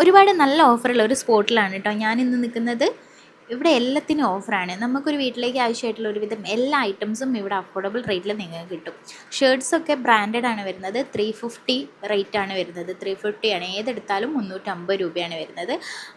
ഒരുപാട് നല്ല ഓഫറുള്ള ഒരു സ്പോട്ടിലാണ് കേട്ടോ. ഞാനിന്ന് നിൽക്കുന്നത് ഇവിടെ എല്ലാത്തിനും ഓഫറാണ് നമുക്കൊരു വീട്ടിലേക്ക് ആവശ്യമായിട്ടുള്ള ഒരുവിധം എല്ലാ ഐറ്റംസും ഇവിടെ അഫോർഡബിൾ റേറ്റിൽ നിങ്ങൾക്ക് കിട്ടും. ഷർട്ട്സൊക്കെ ബ്രാൻഡഡ് ആണ് വരുന്നത്. ത്രീ ഫിഫ്റ്റി റേറ്റാണ് വരുന്നത്. ത്രീ ഫിഫ്റ്റിയാണ് ഏതെടുത്താലും മുന്നൂറ്റമ്പത് രൂപയാണ് വരുന്നത്.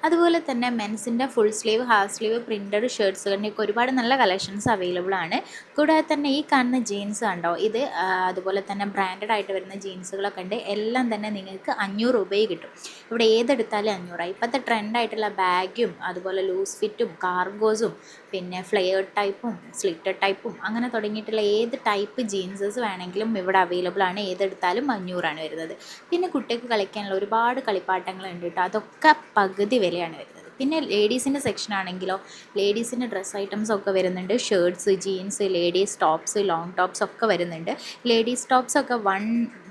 അതുപോലെ തന്നെ മെൻസിന്റെ full sleeve half sleeve printed ഷർട്ട്സുകളുടെയൊക്കെ ഒരുപാട് നല്ല കളക്ഷൻസ് അവൈലബിൾ ആണ്. കൂടാതെ തന്നെ ഈ കാണുന്ന ജീൻസ് കണ്ടോ? ഇത് അതുപോലെ തന്നെ ബ്രാൻഡഡ് ആയിട്ട് വരുന്ന ജീൻസുകളൊക്കെ ഉണ്ട്. എല്ലാം തന്നെ നിങ്ങൾക്ക് അഞ്ഞൂറ് രൂപയെ കിട്ടും. ഇവിടെ ഏതെടുത്താലും അഞ്ഞൂറായി ഇപ്പോഴത്തെ ട്രെൻഡായിട്ടുള്ള ബാഗും അതുപോലെ ലൂസ് ഫിറ്റും കാർഗോസും പിന്നെ ഫ്ലെയർ ടൈപ്പും സ്ലിറ്റഡ് ടൈപ്പും അങ്ങനെ തുടങ്ങിയിട്ടുള്ള ഏത് ടൈപ്പ് ജീൻസസ് വേണമെങ്കിലും ഇവിടെ അവൈലബിൾ ആണ്. ഏതെടുത്താലും അഞ്ഞൂറാണ് വരുന്നത്. പിന്നെ കുട്ടികൾക്ക് കളിക്കാനുള്ള ഒരുപാട് കളിപ്പാട്ടങ്ങളുണ്ട് കേട്ടോ. അതൊക്കെ പകുതി വിലയാണ് വരുന്നത്. പിന്നെ ലേഡീസിന്റെ സെക്ഷൻ ആണെങ്കിലോ ലേഡീസിന്റെ ഡ്രസ്സ് ഐറ്റംസ് ഒക്കെ വരുന്നുണ്ട്. Shirts jeans ladies tops long tops ഒക്കെ വരുന്നുണ്ട്. ലേഡീസ് ടോപ്സ് ഒക്കെ വൺ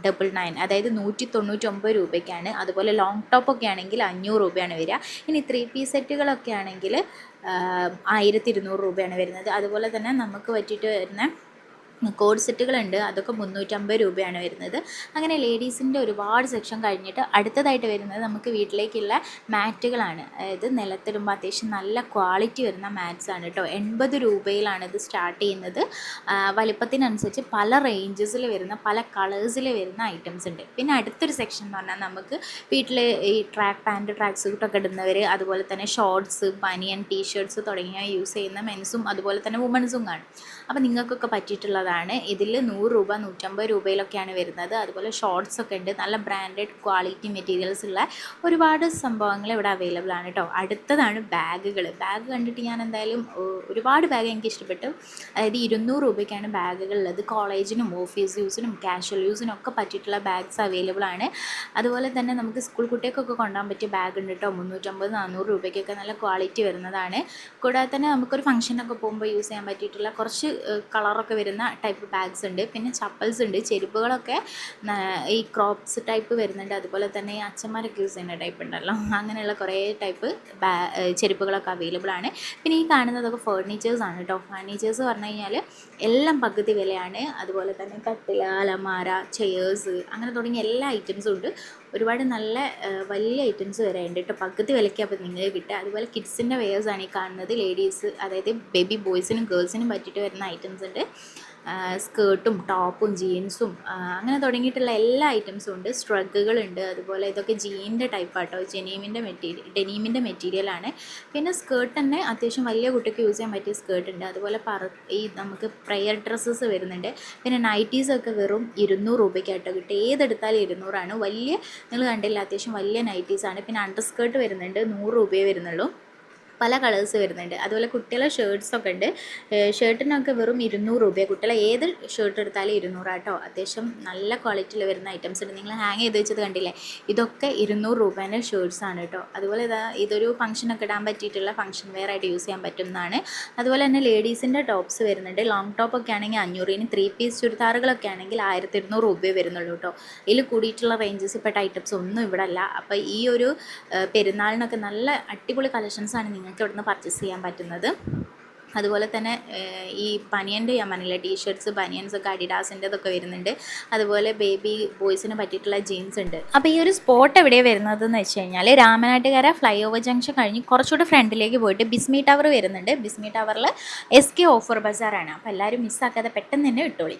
ഡബിൾ നയൻ അതായത് നൂറ്റി തൊണ്ണൂറ്റൊമ്പത് രൂപയ്ക്കാണ്. അതുപോലെ ലോങ് ടോപ്പൊക്കെ ആണെങ്കിൽ അഞ്ഞൂറ് രൂപയാണ് വരിക. ഇനി ത്രീ പീസ് സെറ്റുകളൊക്കെ ആണെങ്കിൽ ആയിരത്തി ഇരുന്നൂറ് രൂപയാണ് വരുന്നത്. അതുപോലെ തന്നെ നമുക്ക് പറ്റിയിട്ട് വരുന്ന കോഡ് സെറ്റുകളുണ്ട്. അതൊക്കെ മുന്നൂറ്റമ്പത് രൂപയാണ് വരുന്നത്. അങ്ങനെ ലേഡീസിന്റെ ഒരുപാട് സെക്ഷൻ കഴിഞ്ഞിട്ട് അടുത്തതായിട്ട് വരുന്നത് നമുക്ക് വീട്ടിലേക്കുള്ള മാറ്റുകളാണ്. അതായത് നിലത്തിടുമ്പോൾ അത്യാവശ്യം നല്ല ക്വാളിറ്റി വരുന്ന മാറ്റ്സ് ആണ് കേട്ടോ. എൺപത് രൂപയിലാണ് ഇത് സ്റ്റാർട്ട് ചെയ്യുന്നത്. വലുപ്പത്തിനനുസരിച്ച് പല റേഞ്ചസിൽ വരുന്ന പല കളേഴ്സിൽ വരുന്ന ഐറ്റംസ് ഉണ്ട്. പിന്നെ അടുത്തൊരു സെക്ഷൻ എന്ന് പറഞ്ഞാൽ നമുക്ക് വീട്ടിൽ ഈ ട്രാക്ക് പാന്റ് ട്രാക്ക് സൂട്ടൊക്കെ ഇടുന്നവർ അതുപോലെ തന്നെ ഷോർട്സ് ബനിയൻ ടീഷർട്സ് തുടങ്ങിയ യൂസ് ചെയ്യുന്ന മെൻസും അതുപോലെ തന്നെ വുമൻസും കാണും. അപ്പോൾ നിങ്ങൾക്കൊക്കെ പറ്റിയിട്ടുള്ളതാണ്. ഇതിൽ നൂറ് രൂപ നൂറ്റമ്പത് രൂപയിലൊക്കെയാണ് വരുന്നത്. അതുപോലെ ഷോർട്സ് ഒക്കെ ഉണ്ട്. നല്ല ബ്രാൻഡഡ് ക്വാളിറ്റി മെറ്റീരിയൽസ് ഉള്ള ഒരുപാട് സംഭവങ്ങൾ ഇവിടെ അവൈലബിൾ ആണ് കേട്ടോ അടുത്തതാണ് ബാഗുകൾ ബാഗ് കണ്ടിട്ട് ഞാൻ എന്തായാലും ഒരുപാട് ബാഗ് എനിക്ക് ഇഷ്ടപ്പെട്ടു. അതായത് ഇരുന്നൂറ് രൂപയ്ക്കാണ് ബാഗുകൾ ഉള്ളത്. കോളേജിനും ഓഫീസ് യൂസിനും കാഷ്വൽ യൂസിനും ഒക്കെ പറ്റിയിട്ടുള്ള ബാഗ്സ് അവൈലബിൾ ആണ്. അതുപോലെ തന്നെ നമുക്ക് സ്കൂൾ കുട്ടികൾക്കൊക്കെ കൊണ്ടുപോകാൻ പറ്റിയ ബാഗ് ഉണ്ട് കേട്ടോ മുന്നൂറ്റമ്പത് നാനൂറ് രൂപയ്ക്കൊക്കെ നല്ല ക്വാളിറ്റി വരുന്നതാണ്. കൂടാതെ തന്നെ നമുക്കൊരു ഫംഗ്ഷനൊക്കെ പോകുമ്പോൾ യൂസ് ചെയ്യാൻ പറ്റിയിട്ടുള്ള കുറച്ച് കളറൊക്കെ വരുന്ന ടൈപ്പ് ബാഗ്സ് ഉണ്ട്. പിന്നെ ചപ്പൽസ് ഉണ്ട്. ചെരുപ്പുകളൊക്കെ ഈ ക്രോപ്സ് ടൈപ്പ് വരുന്നുണ്ട്. അതുപോലെ തന്നെ അച്ഛന്മാരൊക്കെ യൂസ് ചെയ്യുന്ന ടൈപ്പ് ഉണ്ടല്ലോ. അങ്ങനെയുള്ള കുറേ ടൈപ്പ് ബാ ചെരുപ്പുകളൊക്കെ അവൈലബിൾ ആണ്. പിന്നെ ഈ കാണുന്നതൊക്കെ ഫേർണിച്ചേഴ്സ് ആണ് കേട്ടോ ഫേർണിച്ചേഴ്സ് പറഞ്ഞു കഴിഞ്ഞാൽ എല്ലാം പകുതി വിലയാണ്. അതുപോലെ തന്നെ കട്ടില അലമാര ചെയേഴ്സ് അങ്ങനെ തുടങ്ങിയ എല്ലാ ഐറ്റംസും ഉണ്ട്. ഒരുപാട് നല്ല വലിയ ഐറ്റംസ് വരെ ഉണ്ട് കേട്ടോ പകുതി വിലയ്ക്ക് അപ്പോൾ നിങ്ങൾ കിട്ടുക. അതുപോലെ കിഡ്സിന്റെ വെയേഴ്സാണ് ഈ കാണുന്നത്. ലേഡീസ് അതായത് ബേബി ബോയ്സിനും ഗേൾസിനും പറ്റിയിട്ട് വരുന്ന ഐറ്റംസ് ഉണ്ട്. സ്കേർട്ടും ടോപ്പും ജീൻസും അങ്ങനെ തുടങ്ങിയിട്ടുള്ള എല്ലാ ഐറ്റംസും ഉണ്ട്. സ്ട്രഗുകളുണ്ട് അതുപോലെ ഇതൊക്കെ ജീനിന്റെ ടൈപ്പാട്ടോ ജെനീമിന്റെ മെറ്റീരിയൽ ഡെനീമിന്റെ മെറ്റീരിയലാണ് പിന്നെ സ്കേർട്ട് തന്നെ അത്യാവശ്യം വലിയ കുട്ടിക്ക് യൂസ് ചെയ്യാൻ പറ്റിയ സ്കേർട്ട് ഉണ്ട്. അതുപോലെ പറ ഈ നമുക്ക് പ്രയർ ഡ്രസ്സസ് വരുന്നുണ്ട്. പിന്നെ നൈറ്റീസ് ഒക്കെ വെറും ഇരുന്നൂറ് രൂപയ്ക്കായിട്ടോ കിട്ടും ഏതെടുത്താലും ഇരുന്നൂറാണ്. വലിയ നിങ്ങൾ കണ്ടില്ല അത്യാവശ്യം വലിയ നൈറ്റീസാണ് പിന്നെ അണ്ടർ സ്കേർട്ട് വരുന്നുണ്ട്. നൂറ് രൂപയേ വരുന്നുള്ളൂ. പല കളേഴ്സ് വരുന്നുണ്ട്. അതുപോലെ കുട്ടികളെ ഷേർട്ട്സൊക്കെ ഉണ്ട്. ഷർട്ടിനൊക്കെ വെറും ഇരുന്നൂറ് രൂപയാണ് കുട്ടികളെ ഏത് ഷർട്ട് എടുത്താലും ഇരുന്നൂറാട്ടോ അത്യാവശ്യം നല്ല ക്വാളിറ്റിയിൽ വരുന്ന ഐറ്റംസ് ഉണ്ട്. നിങ്ങൾ ഹാങ് ചെയ്ത് വെച്ചത് കണ്ടില്ലേ? ഇതൊക്കെ ഇരുന്നൂറ് രൂപേന്റെ ഷേർട്സ് ആണ് കേട്ടോ അതുപോലെ ഇതാ ഇതൊരു ഫംഗ്ഷനൊക്കെ ഇടാൻ പറ്റിയിട്ടുള്ള ഫംഗ്ഷൻ വെയർ ആയിട്ട് യൂസ് ചെയ്യാൻ പറ്റുന്നതാണ്. അതുപോലെ തന്നെ ലേഡീസിന്റെ ടോപ്സ് വരുന്നുണ്ട്. ലോങ് ടോപ്പൊക്കെ ആണെങ്കിൽ അഞ്ഞൂറ് ഇനി ത്രീ പീസ് ചുരിദാറുകളൊക്കെ ആണെങ്കിൽ ആയിരത്തി ഇരുന്നൂറ് രൂപയെ വരുന്നുള്ളൂ കേട്ടോ ഇതിൽ കൂടിയിട്ടുള്ള റേഞ്ചസ് പെട്ട ഐറ്റംസ് ഒന്നും ഇവിടെ അല്ല. അപ്പോൾ ഈ ഒരു പെരുന്നാളിനൊക്കെ നല്ല അടിപൊളി കളക്ഷൻസാണ് ആണ് നിങ്ങൾക്ക് പർച്ചേസ് ചെയ്യാൻ പറ്റുന്നത്. അതുപോലെ തന്നെ ഈ ബനിയന്റെ ഞാൻ പറഞ്ഞില്ല ടീഷർട്ട്സ് ബനിയൻസ് ഒക്കെ അഡിഡാസിന്റെ ഇതൊക്കെ വരുന്നുണ്ട്. അതുപോലെ ബേബി ബോയ്സിന് പറ്റിയിട്ടുള്ള ജീൻസ് ഉണ്ട്. അപ്പോൾ ഈ ഒരു സ്പോട്ട് എവിടെയാണ് വരുന്നതെന്ന് വെച്ച് കഴിഞ്ഞാൽ രാമനാട്ടുകര ഫ്ലൈ ഓവർ ജംഗ്ഷൻ കഴിഞ്ഞ് കുറച്ചുകൂടെ ഫ്രണ്ടിലേക്ക് പോയിട്ട് ബിസ്മി ടവർ വരുന്നുണ്ട്. ബിസ്മി ടവറിൽ എസ് കെ ഓഫർ ബസാറാണ് അപ്പോൾ എല്ലാവരും മിസ്സാക്കാതെ പെട്ടെന്ന് തന്നെ ഇട്ടോളി